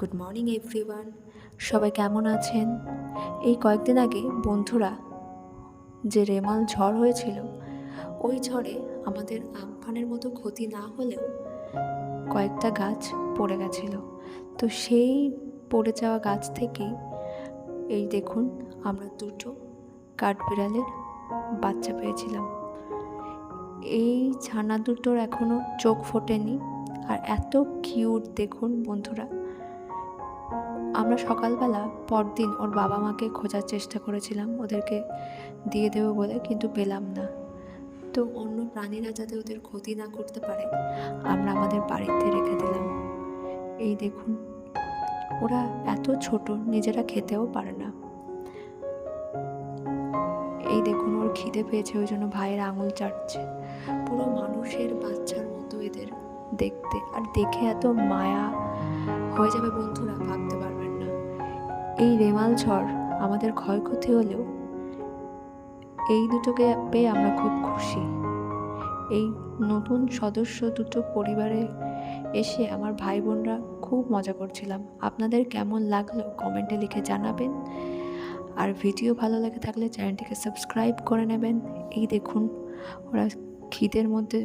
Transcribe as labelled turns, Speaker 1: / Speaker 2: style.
Speaker 1: Good morning everyone সবাই কেমন আছেন? এই কয়েকদিন আগে বন্ধুরা যে রেমাল ঝড় হয়েছিল, ওই ঝড়ে আমাদের আমফানের মতো ক্ষতি না হলেও কয়েকটা গাছ পড়ে গেছিল। তো সেই পড়ে যাওয়া গাছ থেকেই এই দেখুন, আমরা দুটো কাঠবিড়ালের বাচ্চা পেয়েছিলাম। এই ছানা দুটোর এখনও চোখ ফোটেনি। আর এত কিউট দেখুন বন্ধুরা আমরা সকালবেলা পরদিন ওর বাবা মাকে খোঁজার চেষ্টা করেছিলাম ওদেরকে দিয়ে দেবো বলে, কিন্তু পেলাম না। তো অন্য প্রাণীরা যাতে ওদের ক্ষতি না করতে পারে, আমরা আমাদের বাড়িতে রেখে দিলাম। এই দেখুন, ওরা এত ছোট, নিজেরা খেতেও পারে না। এই দেখুন, ওর খিদে পেয়েছে, ওই জন্য ভাইয়ের আঙুল চাটছে। পুরো মানুষের বাচ্চার মতো এদের দেখতে, আর দেখে এত মায়া হয়ে যাবে বন্ধুরা, ভাবতে পারবেন না। এই রেমাল ঝড় আমাদের ক্ষয়ক্ষতি হলেও এই দুটোকে পেয়ে আমরা খুব খুশি। এই নতুন সদস্য দুটো পরিবারে এসে আমার ভাই বোনরা খুব মজা করছিলাম। আপনাদের কেমন লাগল কমেন্টে লিখে জানাবেন। আর ভিডিও ভালো লেগে থাকলে চ্যানেলটিকে সাবস্ক্রাইব করে নেবেন। এই দেখুন, ওরা খিদের মধ্যে